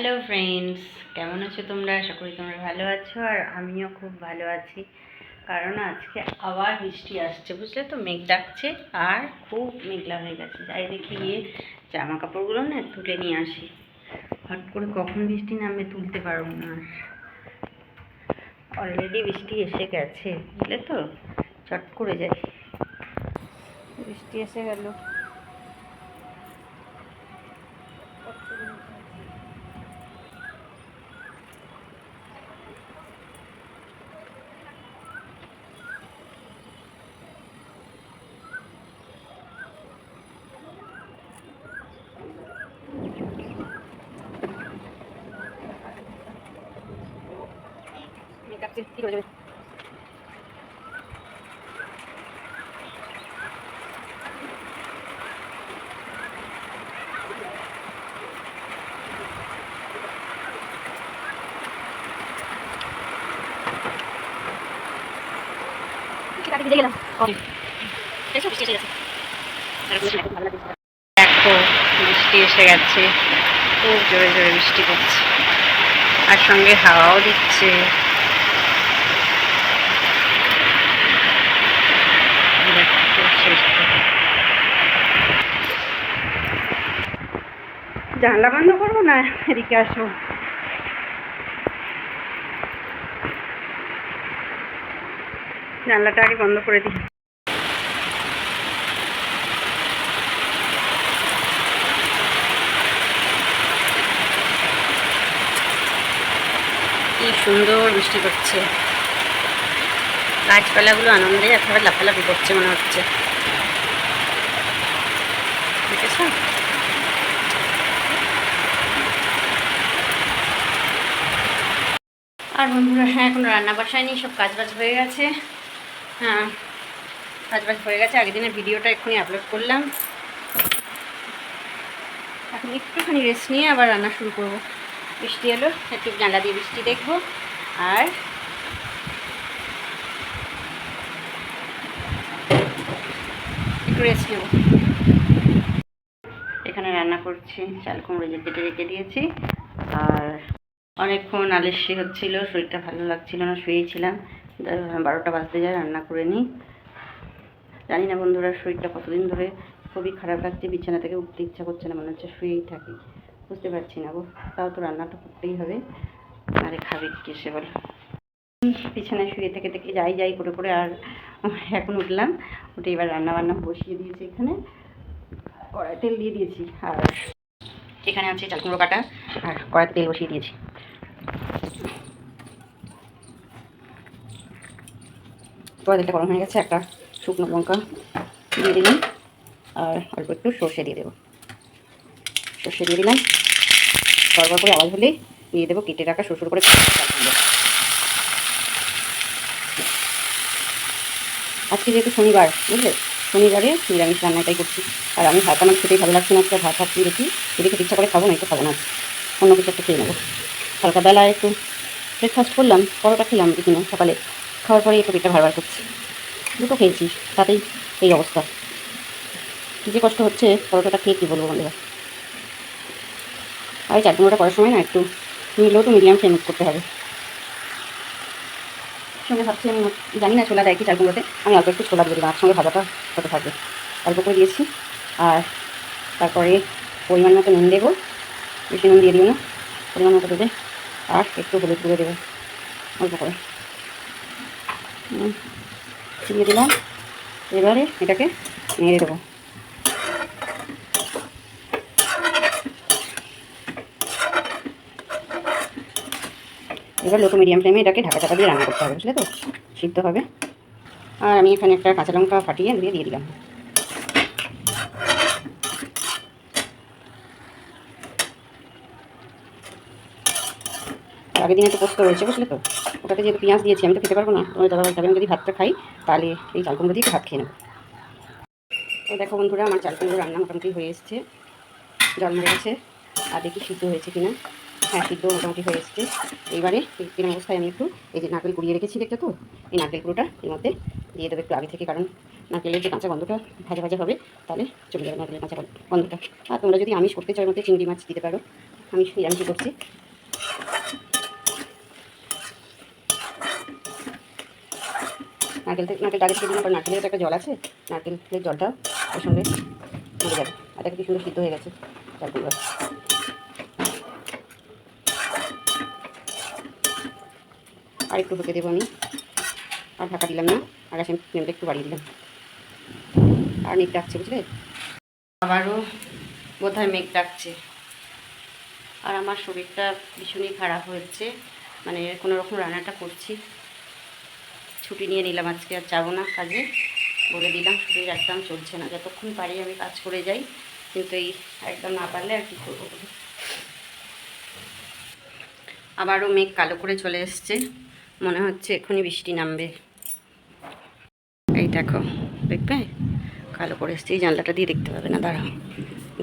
Hello friends কেমন আছো তোমরা? আশা করি তোমরা ভালো আছো আর আমিও খুব ভালো আছি। কারণ আজকে আবার বৃষ্টি আসছে, বুঝলে তো? মেঘ ডাকছে আর খুব মেঘলা হয়ে গেছে। যাই দেখি গিয়ে জামা কাপড়গুলো না তুলে নিয়ে আসি। হট করে কখন বৃষ্টি নামবে তুলতে পারব না অলরেডি বৃষ্টি এসে গেছে, বুঝলে তো? চট করে যাই। বৃষ্টি এসে গেল। মেকআপ কি করে যাবে? দেখো বৃষ্টি এসে গেছে। খুব জোরে জোরে বৃষ্টি পড়ছে। আর সঙ্গে হাওয়াও দিচ্ছে দেখো, শেষ করে। জানলা বন্ধ করব না? এদিকে আসো। জানলাটা আগে বন্ধ করে দিই। কি সুন্দর বৃষ্টি পড়ছে। গাছপালাগুলো আনন্দে একেবারে লাফালাফি করছে মনে হচ্ছে। দেখেছ? আর বন্ধুরা হ্যাঁ এখন রান্না বসায়নি, সব কাজ বাজ হয়ে গেছে। হ্যাঁ কাজ বাজ হয়ে গেছে, আগের দিনের ভিডিওটা এক্ষুনি আপলোড করলাম। এখন একটুখানি রেস্ট নিয়ে আবার রান্না শুরু করব। বৃষ্টি এলো, একটু জানলা দিয়ে বৃষ্টি দেখব, আর একটু রেস্ট নেব। এখানে রান্না করছি, চাল কুমড়ো কেটে রেখে দিয়েছি, আর অনেকক্ষণ আলস্যি হচ্ছিল, শরীরটা ভালো লাগছিল না, শুয়েছিলাম। বারোটা বাজতে যায়, রান্না করে নিই। জানি না বন্ধুরা, শরীরটা কতদিন ধরে খুবই খারাপ লাগছে, বিছানা থেকে উঠতে ইচ্ছা করছে না, মনে হচ্ছে শুয়েই থাকি। বুঝতে পারছি না গো, তাও তো রান্নাটা করতেই হবে। আরে খাবে কি সে বল? বিছানায় শুয়ে থেকে থেকে যাই যাই করে করে আর এখন উঠলাম। উঠে এবার রান্না বান্না বসিয়ে দিয়েছি এখানে। কড়াই তেল দিয়ে দিয়েছি, আর এখানে আছে চাল কুমড়ো কাটা, আর কড়াইতে তেল বসিয়ে দিয়েছি। তেলটা গরম হয়ে গেছে, একটা শুকনো লঙ্কা দিয়ে দিলাম, আর অল্প একটু সর্ষে দিয়ে দেবো। সর্ষে দিয়ে দিলাম তারপর করে আওয়াজ হলেই দিয়ে দেবো, কেটে রাখা শ্বশুর করে আজকে যেহেতু শনিবার, বুঝলে? শনিবারে নিরামিষ রান্নাটাই করছি। আর আমি ভাত আমার খেতেই ভালো লাগছে না একটা ভাত ভাত দেখি। যদি খেতে ইচ্ছা করে খাব না, একটু খাব না অন্য কিছু একটা খেয়ে নেব। হালকা বেলায় একটু ব্রেকফাস্ট করলাম, পরোটা খেলাম কিনা সকালে। খাওয়ার পরে একটু পেটটা ভারবার করছি। দুটো খেয়েছি, তাতেই এই অবস্থা। যে কষ্ট হচ্ছে পরোটাটা খেয়ে কী বলব বন্ধুরা আর এই চাটনিটা করার সময় না একটু মিলেও তো মিডিয়াম ফ্লেম করতে হবে। সঙ্গে ভাবছি, আমি জানি না ছোলা দেয় কি চালগুলোতে আমি অল্প একটু ছোলা দিয়ে দিলাম সঙ্গে ভাজাটা হতে থাকবে। অল্প করে দিয়েছি, আর তারপরে পরিমাণ মতো নুন দেবো। বেশি নুন দিয়ে দিও না, পরিমাণ মতো দেবে, আর একটু হলুদ গুঁড়ো দেবে, অল্প করে। দিয়ে দিলাম। এবারে এটাকে নেড়ে দেবো। এবার লোক মিডিয়াম ফ্লেমে এটাকে ঢাকা চাপা দিয়ে রান্না করতে হবে, বুঝলে তো? সিদ্ধ হবে। আর আমি এখানে একটা কাঁচা লঙ্কা ফাটিয়ে দিয়ে দিয়ে দিলাম। আর আগের দিন একটা পোস্ত রয়েছে, বুঝলে তো? ওটাতে যেহেতু পেঁয়াজ দিয়েছি, আমি তো খেতে পারব না। ওই দাদা বলতে আমি যদি ভাতটা খাই, তাহলে এই চাল কুমড়ো দিয়ে ভাত খেয়ে নেব। তো দেখো বন্ধুরা, আমার চাল কুমড়ো রান্না মোটামুটি হয়ে এসছে। জল মরে গেছে। আর দেখি সিদ্ধ হয়েছে কিনা। হ্যাঁ সিদ্ধ মোটামুটি হয়ে এসছে। এইবারে কিরম অবস্থায় আমি একটু এই যে নারকেল কুড়িয়ে রেখেছি দেখছ তো? এই নারকেল কুড়োটা এর মধ্যে দিয়ে দেবো একটু আগে থেকে, কারণ নারকেলের যে কাঁচা গন্ধটা ভাজা ভাজা হবে, তাহলে চলে যাবে নারকেলের কাঁচা গন্ধটা। আর তোমরা যদি আমিষ করতে চাও মধ্যে চিংড়ি মাছ দিতে পারো। আমি নিরামিষই করছি। নারকেল থেকে নারকেল আগে থেকে দিলাম নারকেলের একটা জল আছে, নারকেলের জলটা ওর সঙ্গে মিলে যাবে। আর এটা কি সুন্দর সিদ্ধ হয়ে গেছে। আর একটু ঢুকে দেবো আমি। আর ঢাকা দিলাম না আর আসে ফ্লেমটা একটু বাড়িয়ে দিলাম। আর মেঘ ডাকছে, বুঝলে? আবারও বোধহয় মেঘ ডাকছে। আর আমার শরীরটা ভীষণই খারাপ হয়েছে। মানে কোনো রকম রান্নাটা করছি। ছুটি নিয়ে নিলাম, আজকে আর যাব না কাজে। বলে দিলাম শরীর একদম চলছে না, যতক্ষণ পারি আমি কাজ করে যাই, কিন্তু এই একদম না পারলে আর কী করব? আবারও মেঘ কালো করে চলে এসছে, মনে হচ্ছে এক্ষুনি বৃষ্টি নামবে। এই দেখো, দেখবে? কালো করে এসছে, এই জানলাটা দিয়ে দেখতে পাবে না, দাঁড়াও,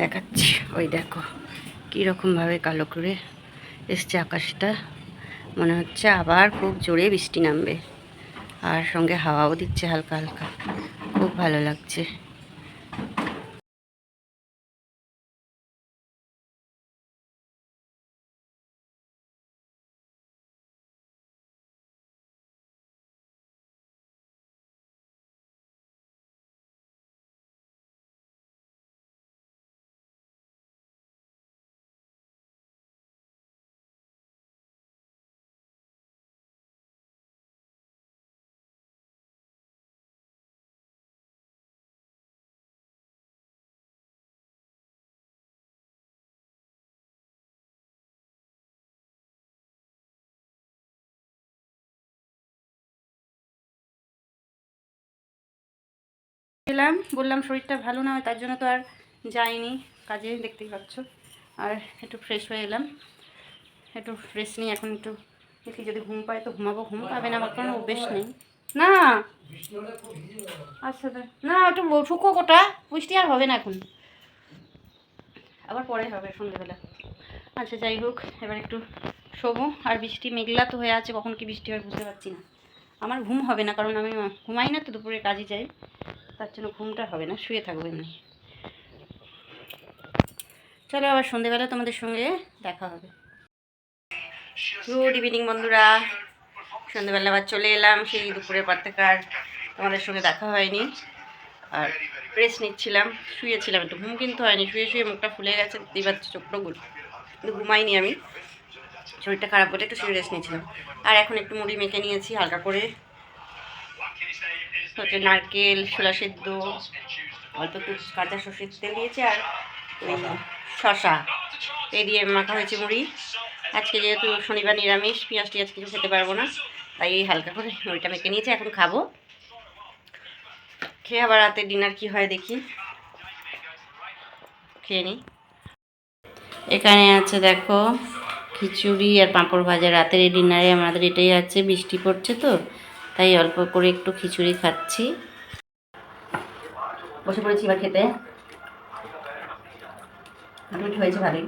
দেখাচ্ছি। ওই দেখো, কীরকমভাবে কালো করে এসছে আকাশটা, মনে হচ্ছে আবার খুব জোরে বৃষ্টি নামবে। আর সঙ্গে হাওয়াও দিচ্ছে হালকা হালকা। খুব ভালো লাগছে। এলাম বললাম শরীরটা ভালো না তার জন্য তো আর যাইনি। কাজে দেখতেই পাচ্ছ। আর একটু ফ্রেশ হয়ে এলাম। একটু ফ্রেশ নিয়ে এখন একটু দেখি যদি ঘুম পায় তো ঘুমাবো। ঘুম পাবে না, আমার কোনো অভ্যেস নেই। না! আচ্ছা না, একটু শুকো কোটা পুষ্টি আর হবে না এখন। আবার পরে হবে সন্ধ্যেবেলা আচ্ছা যাই হোক, এবার একটু শোবো। আর বৃষ্টি মেঘলা তো হয়ে আছে, কখন কি বৃষ্টি হয় বুঝতে পারছি না। আমার ঘুম হবে না, কারণ আমি ঘুমাই না তো, দুপুরে কাজে যাই। তার জন্য ঘুমটা হবে না, শুয়ে থাকব এমনি চলো আবার সন্ধেবেলা তোমাদের সঙ্গে দেখা হবে। গুড ইভিনিং বন্ধুরা। সন্ধেবেলা আবার চলে এলাম, সেই দুপুরের পর থেকে আর তোমাদের সঙ্গে দেখা হয়নি। আর রেস্ট নিচ্ছিলাম, শুয়েছিলাম একটু। ঘুম কিন্তু হয়নি, শুয়ে শুয়ে মুখটা ফুলে গেছে পাচ্ছি চোখটা গুল কিন্তু ঘুমাইনি আমি। শরীরটা খারাপ বলে একটু শুয়ে রেস্ট নিয়েছিলাম আর এখন একটু মুড়ি মেখে নিয়েছি, হালকা করে হচ্ছে নারকেল ছোলা সেদ্ধ অল্প একটু কাঁচা সর্ষের তেল দিয়েছি আর ওই শশা এই দিয়ে মাখা হয়েছে মুড়ি। আজকে যেহেতু শনিবার নিরামিষ পেঁয়াজ টিয়াজ কিছু খেতে পারব না তাই এই হালকা করে মুড়িটা মেখে নিয়েছি এখন খাব। খেয়ে আবার রাতে ডিনার কি হয় দেখি। খেয়ে নিই এখানে আছে দেখো খিচুড়ি আর পাঁপড় ভাজা। রাতের এই ডিনারে আমাদের এটাই আছে বৃষ্টি পড়ছে তো। তাই অল্প করে একটু খিচুড়ি খাচ্ছি। বসে পড়েছি এবার খেতে। হয়েছে ভালোই।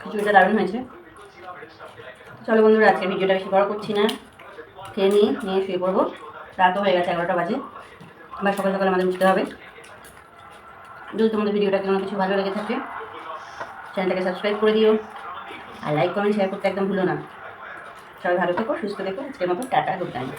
খিচুড়িটা দারুণ হয়েছে। চলো বন্ধুরা, আজকে ভিডিওটা বেশি বড় করছি না। খেয়ে নিই নিয়ে শুয়ে পড়ব। রাতও হয়ে গেছে, এগারোটা বাজে। আবার সকাল সকাল আমাদের উঠতে হবে। যদি তোমাদের ভিডিওটা কোনো কিছু ভালো লেগে থাকে, চ্যানেলটাকে সাবস্ক্রাইব করে দিও। আর লাইক কমেন্ট শেয়ার করতে একদম ভুলো না। সবাই ভালো থেকো, সুস্থ থেকো। আজকের মতো টাটা গুড নাইট